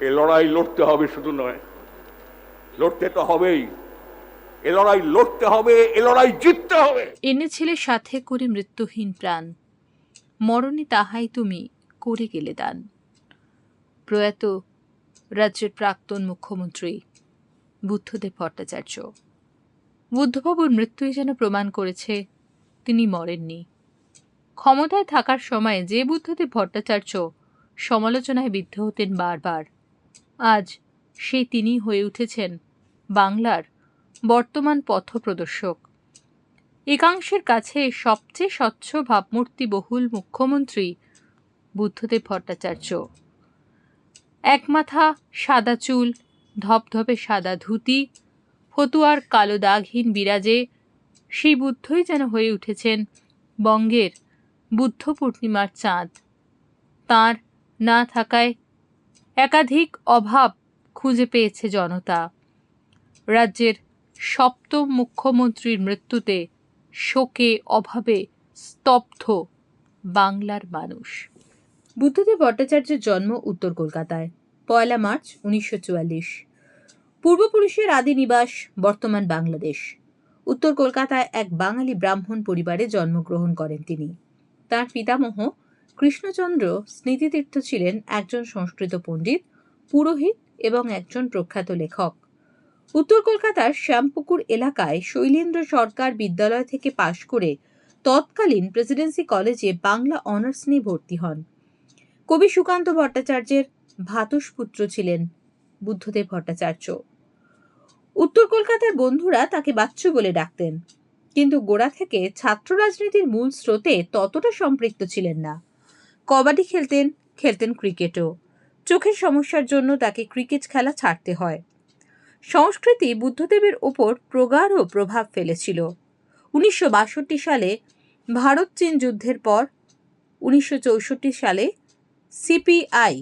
এ লড়াই লড়তে হবে শুধু নয়। লড়তে তো হবেই। এ লড়াই লড়তে হবে, এ লড়াই জিততে হবে। এনেছিলে সাথে করে মৃত্যুহীন প্রাণ। মরণে তাহাই তুমি করে গেলে দান। প্রয়াত রাজ্যের প্রাক্তন মুখ্যমন্ত্রী বুদ্ধদেব ভট্টাচার্য। বুদ্ধবাবুর মৃত্যুই যেন প্রমাণ করেছে, তিনি মরেননি। ক্ষমতায় থাকার সময় যে বুদ্ধদেব ভট্টাচার্য সমালোচনায় বিদ্ধ হতেন বারবার আজ সেই তিনি হয়ে উঠেছেন বাংলার বর্তমান পথপ্রদর্শক একাংশের কাছে সবচেয়ে স্বচ্ছ ভাবমূর্তি বহুল মুখ্যমন্ত্রী বুদ্ধদেব ভট্টাচার্য। এক মাথা সাদা চুল, ধপধপে সাদা ধুতি, ফতুয়ার কালো দাগহীন বিরাজে সেই বুদ্ধই যেন হয়ে উঠেছেন বঙ্গের বুদ্ধ পূর্ণিমার চাঁদ। তার না থাকায় একাধিক অভাব খুঁজে পেয়েছে জনতা। রাজ্যের সপ্তম মুখ্যমন্ত্রীর মৃত্যুতে শোকে অভাবে স্তব্ধ বাংলার মানুষ। বুদ্ধদেব ভট্টাচার্যের জন্ম উত্তর কলকাতায়, পয়লা মার্চ উনিশশো চুয়াল্লিশ। পূর্বপুরুষের আদি নিবাস বর্তমান বাংলাদেশ। উত্তর কলকাতায় এক বাঙালি ব্রাহ্মণ পরিবারে জন্মগ্রহণ করেন তিনি। তার পিতামহ কৃষ্ণচন্দ্র স্মৃতিতীর্থ ছিলেন একজন সংস্কৃত পণ্ডিত, পুরোহিত এবং একজন প্রখ্যাত লেখক। উত্তর কলকাতার শ্যামপুকুর এলাকায় শৈলেন্দ্র সরকার বিদ্যালয় থেকে পাশ করে তৎকালীন প্রেসিডেন্সি কলেজে বাংলা অনার্স নিয়ে ভর্তি হন। কবি সুকান্ত ভট্টাচার্যের ভাতুষপুত্র ছিলেন বুদ্ধদেব ভট্টাচার্য। উত্তর কলকাতার বন্ধুরা তাকে বাচ্চু বলে ডাকতেন, কিন্তু গোড়া থেকে ছাত্র রাজনীতির মূল স্রোতে ততটা সম্পৃক্ত ছিলেন না। কবাডি খেলতেন খেলতেন ক্রিকেটও। চোখের সমস্যার জন্য তাকে ক্রিকেট খেলা ছাড়তে হয়। সংস্কৃতি বুদ্ধদেবের ওপর প্রগাঢ় প্রভাব ফেলেছিল। উনিশশো বাষট্টি সালে ভারত চীন যুদ্ধের পর উনিশশো চৌষট্টি সালে সিপিআই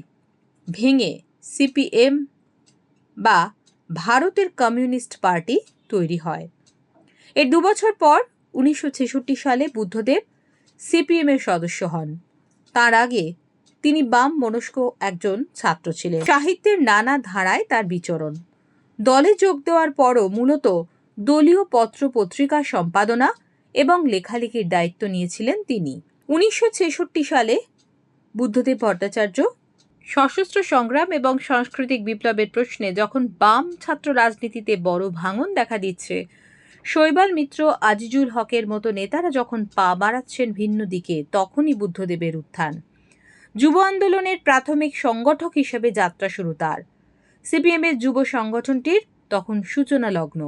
ভেঙে সিপিএম বা ভারতের কমিউনিস্ট পার্টি তৈরি হয়। এর দুবছর পর উনিশশো ছেষট্টি সালে বুদ্ধদেব সিপিএমের সদস্য হন। তার আগে তিনি বাম মনস্ক একজন ছাত্র ছিলেন। সাহিত্যের নানা ধারায় তার বিচরণ। দলে যোগ দেওয়ার পরও মূলত দলীয় পত্র পত্রিকা সম্পাদনা এবং লেখালেখির দায়িত্ব নিয়েছিলেন তিনি। উনিশশো ছেষট্টি সালে বুদ্ধদেব ভট্টাচার্য সশস্ত্র সংগ্রাম এবং সাংস্কৃতিক বিপ্লবের প্রশ্নে যখন বাম ছাত্র রাজনীতিতে বড় ভাঙন দেখা দিচ্ছে শৈবাল মিত্র, আজিজুল হকের মতো নেতারা যখন পা বাড়াচ্ছেন ভিন্ন দিকে, তখনই বুদ্ধদেবের উত্থান। যুব আন্দোলনের প্রাথমিক সংগঠক হিসেবে যাত্রা শুরু তার। সিপিএমের যুব সংগঠনটির তখন সূচনা লগ্ন।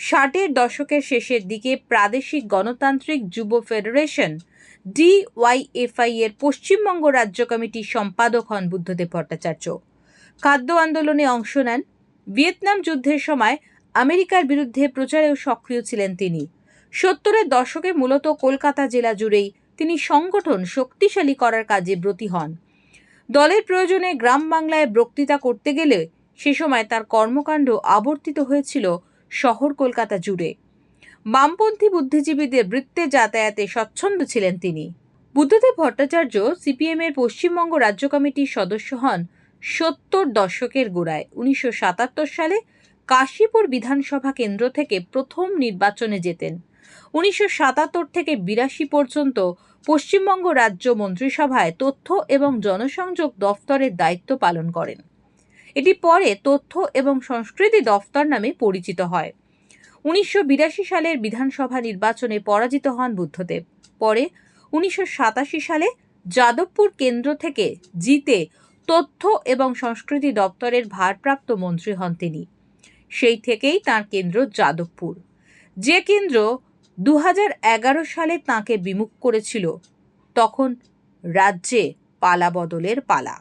ষাটের দশকের শেষের দিকে প্রাদেশিক গণতান্ত্রিক যুব ফেডারেশন ডিওয়াইএফআই এর পশ্চিমবঙ্গ রাজ্য কমিটির সম্পাদক হন বুদ্ধদেব ভট্টাচার্য। খাদ্য আন্দোলনে অংশ নেন। ভিয়েতনাম যুদ্ধের সময় আমেরিকার বিরুদ্ধে প্রচারেও সক্রিয় ছিলেন তিনি। সত্তরের দশকে মূলত কলকাতা জেলা জুড়েই তিনি সংগঠন শক্তিশালী করার কাজে ব্রতী হন। দলের প্রয়োজনে গ্রাম বাংলায় বক্তৃতা করতে গেলে সে সময় তার কর্মকাণ্ড আবর্তিত হয়েছিল শহর কলকাতা জুড়ে। বামপন্থী বুদ্ধিজীবীদের বৃত্তে যাতায়াতে স্বচ্ছন্দ ছিলেন তিনি। বুদ্ধদেব ভট্টাচার্য সিপিএম এর পশ্চিমবঙ্গ রাজ্য কমিটির সদস্য হন সত্তর দশকের গোড়ায়, উনিশশো সাতাত্তর সালে কাশীপুর বিধানসভা কেন্দ্র থেকে প্রথম নির্বাচনে যেতেন উনিশশো সাতাত্তর থেকে বিরাশি পর্যন্ত পশ্চিমবঙ্গ রাজ্য মন্ত্রিসভায় তথ্য এবং জনসংযোগ দফতরের দায়িত্ব পালন করেন। এটি পরে তথ্য এবং সংস্কৃতি দফতর নামে পরিচিত হয়। উনিশশো বিরাশি সালের বিধানসভা নির্বাচনে পরাজিত হন বুদ্ধদেব। পরে উনিশশো সাতাশি সালে যাদবপুর কেন্দ্র থেকে জিতে তথ্য এবং সংস্কৃতি দপ্তরের ভারপ্রাপ্ত মন্ত্রী হন তিনি। সেই থেকেই তার কেন্দ্র যাদবপুর। যে কেন্দ্র দু সালে তাঁকে বিমুখ করেছিল, তখন রাজ্যে পালা বদলের পালা।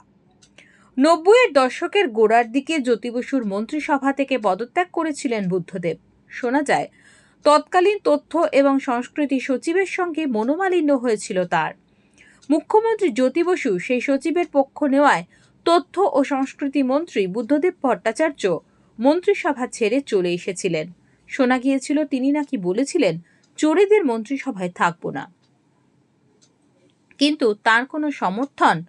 নব্বইয়ের দশকের গোড়ার দিকে জ্যোতি বসুর মন্ত্রিসভা থেকে পদত্যাগ করেছিলেন বুদ্ধদেব। শোনা যায়, তৎকালীন তথ্য এবং সংস্কৃতি সচিবের সঙ্গে মনোমালিন্য হয়েছিল তার। মুখ্যমন্ত্রী জ্যোতি বসু সেই সচিবের পক্ষ নেওয়ায় তথ্য ও সংস্কৃতি মন্ত্রী বুদ্ধদেব ভট্টাচার্য মন্ত্রিসভা ছেড়ে চলে এসেছিলেন। শোনা গিয়েছিল, তিনি নাকি বলেছিলেন, চোরেদের মন্ত্রিসভায় থাকব না। কিন্তু তার কোনো সমর্থন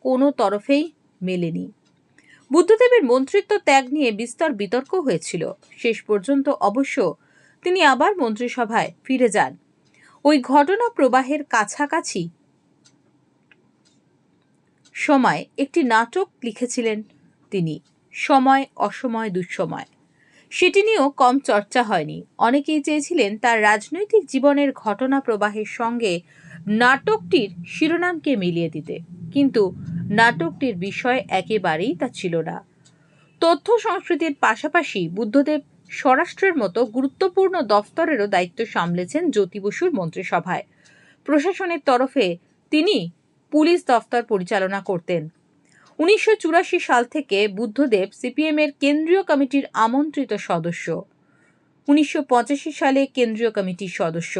কোনো তরফেই মেলেনি। বুদ্ধদেবের মন্ত্রিত্ব ত্যাগ নিয়ে বিস্তর বিতর্ক হয়েছিল। শেষ পর্যন্ত অবশ্য তিনি আবার মন্ত্রিসভায় ফিরে যান। ওই ঘটনা প্রবাহের কাছাকাছি সময় একটি নাটক লিখেছিলেন তিনি। সময়, অসময়, দুঃসময়। সেটি নিয়েও কম চর্চা হয়নি। অনেকেই চেয়েছিলেন তার রাজনৈতিক জীবনের ঘটনা প্রবাহের সঙ্গে নাটকটির শিরোনামকে মিলিয়ে দিতে। কিন্তু নাটকটির বিষয় একেবারেই তা ছিল না। তথ্য সংস্কৃতির পাশাপাশি বুদ্ধদেব স্বরাষ্ট্রের মতো গুরুত্বপূর্ণ দফতরেরও দায়িত্ব সামলেছেন জ্যোতি বসুর মন্ত্রিসভায়। প্রশাসনের তরফে তিনি পুলিশ দফতর পরিচালনা করতেন। উনিশশো চুরাশি সাল থেকে বুদ্ধদেব সিপিএমের কেন্দ্রীয় কমিটির আমন্ত্রিত সদস্য। উনিশশো পঁচাশি সালে কেন্দ্রীয় কমিটির সদস্য।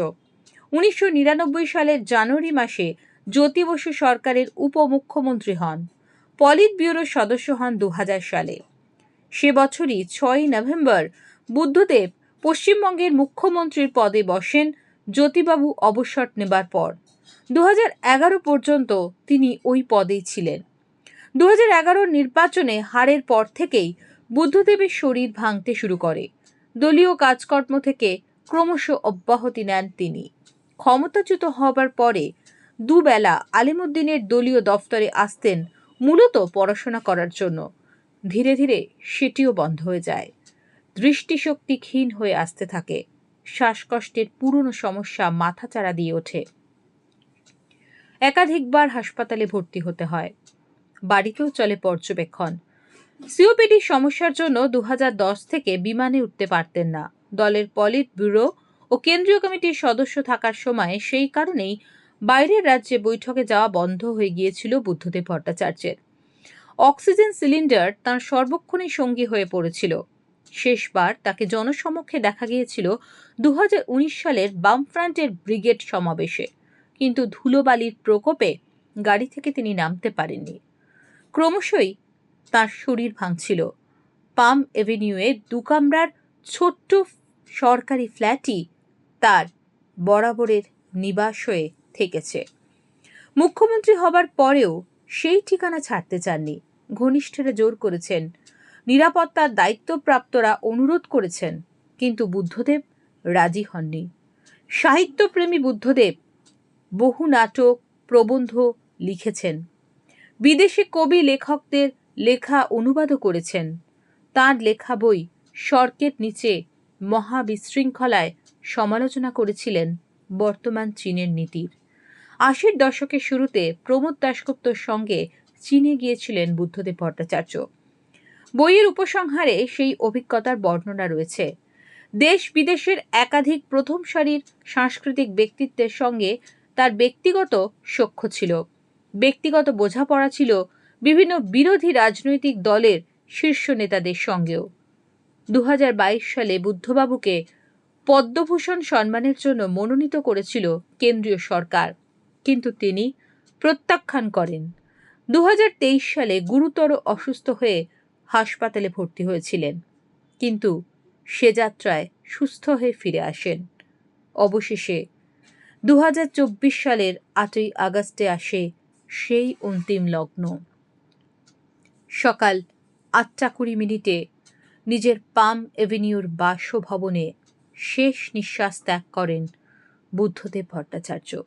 উনিশশো নিরানব্বই সালের জানুয়ারি মাসে জ্যোতি বসু সরকারের উপমুখ্যমন্ত্রী হন। পলিট ব্যুরোর সদস্য হন দু হাজার সালে। সে বছরই ছয়ই নভেম্বর বুদ্ধদেব পশ্চিমবঙ্গের মুখ্যমন্ত্রীর পদে বসেন জ্যোতিবাবু অবসর নেবার পর। দু হাজার এগারো পর্যন্ত তিনি ওই পদেই ছিলেন। দু হাজার এগারো নির্বাচনে হারের পর থেকেই বুদ্ধদেবের শরীর ভাঙতে শুরু করে। দলীয় কাজকর্ম থেকে ক্রমশ অব্যাহতি নেন তিনি। ক্ষমতাচ্যুত হবার পরে দুবেলা আলিমুদ্দিনের দলীয় দফতরে আসতেন মূলত পড়াশোনা করার জন্য। ধীরে ধীরে সেটিও বন্ধ হয়ে যায়। দৃষ্টিশক্তি ক্ষীণ হয়ে আসতে থাকে। শ্বাসকষ্টের পুরনো সমস্যা মাথাচাড়া দিয়ে ওঠে। একাধিকবার হাসপাতালে ভর্তি হতে হয়। বাড়িতেও চলে পর্যবেক্ষণ। সিওপিডির সমস্যার জন্য দু হাজার দশ থেকে বিমানে উঠতে পারতেন না। দলের পলিট ব্যুরো ও কেন্দ্রীয় কমিটির সদস্য থাকার সময় সেই কারণেই বাইরের রাজ্যে বৈঠকে যাওয়া বন্ধ হয়ে গিয়েছিল বুদ্ধদেব ভট্টাচার্যের। অক্সিজেন সিলিন্ডার তার সর্বক্ষণই সঙ্গী হয়ে পড়েছিল। শেষবার তাকে জনসমক্ষে দেখা গিয়েছিল দু হাজার উনিশ সালের বামফ্রন্টের ব্রিগেড সমাবেশে। কিন্তু ধুলোবালির প্রকোপে গাড়ি থেকে তিনি নামতে পারেননি। ক্রমশই তার শরীর ভাঙছিল। পাম এভিনিউয়ে দু কামরার ছোট্ট সরকারি ফ্ল্যাটই তার বরাবরের নিবাস হয়ে থেকেছে। মুখ্যমন্ত্রী হবার পরেও সেই ঠিকানা ছাড়তে চাননি। ঘনিষ্ঠরা জোর করেছেন। নিরাপত্তার দায়িত্বপ্রাপ্তরা অনুরোধ করেছেন, কিন্তু বুদ্ধদেব রাজি হননি। সাহিত্যপ্রেমী বুদ্ধদেব বহু নাটক, প্রবন্ধ লিখেছেন। বিদেশি কবি লেখকদের লেখা অনুবাদও করেছেন। তার লেখা বই সর্কের নিচে মহাবিশৃঙ্খলায় সমালোচনা করেছিলেন বর্তমান চীনের নীতির। আশির দশকের শুরুতে প্রমোদ দাশগুপ্তর সঙ্গে চীনে গিয়েছিলেন বুদ্ধদেব ভট্টাচার্য। বইয়ের উপসংহারে সেই অভিজ্ঞতার বর্ণনা রয়েছে। দেশ বিদেশের একাধিক প্রথম সারির সাংস্কৃতিক ব্যক্তিত্বের সঙ্গে তার ব্যক্তিগত সখ্য ছিল। ব্যক্তিগত বোঝাপড়া ছিল বিভিন্ন বিরোধী রাজনৈতিক দলের শীর্ষ নেতাদের সঙ্গেও। দু হাজার বাইশ সালে বুদ্ধবাবুকে পদ্মভূষণ সম্মানের জন্য মনোনীত করেছিল কেন্দ্রীয় সরকার, কিন্তু তিনি প্রত্যাখ্যান করেন। দু হাজার তেইশ সালে গুরুতর অসুস্থ হয়ে হাসপাতালে ভর্তি হয়েছিলেন, কিন্তু সে যাত্রায় সুস্থ হয়ে ফিরে আসেন। অবশেষে দু হাজার চব্বিশ সালের আটই আগস্টে আসে সেই অন্তিম লগ্ন। সকাল আটটা কুড়ি মিনিটে নিজের পাম এভিনিউর বাসভবনে শেষ নিঃশ্বাস ত্যাগ করেন বুদ্ধদেব ভট্টাচার্য।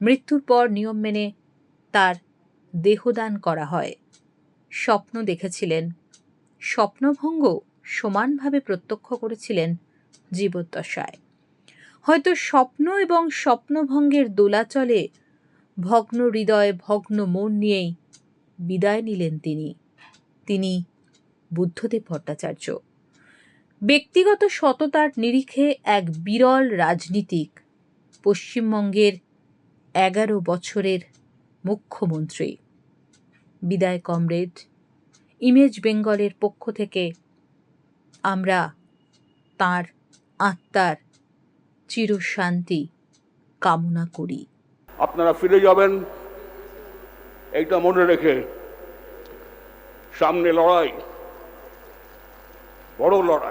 মৃত্যুর পর নিয়ম মেনে তার দেহদান করা হয়। স্বপ্ন দেখেছিলেন। স্বপ্নভঙ্গ সমানভাবে প্রত্যক্ষ করেছিলেন জীবদ্দশায়। হয়তো স্বপ্ন এবং স্বপ্নভঙ্গের দোলাচলে ভগ্ন হৃদয় ভগ্ন মন নিয়েই বিদায় নিলেন তিনি। তিনি বুদ্ধদেব ভট্টাচার্য। ব্যক্তিগত সততার নিরিখে এক বিরল রাজনীতিক, পশ্চিমবঙ্গের এগারো বছরের মুখ্যমন্ত্রী। বিদায় কমরেড, ইমেজ বেঙ্গলের পক্ষ থেকে আমরা তার আত্মার চিরশান্তি কামনা করি। আপনারা ফিরে যাবেন। এইটা মনে রেখে সামনে লড়াই বড় লড়াই।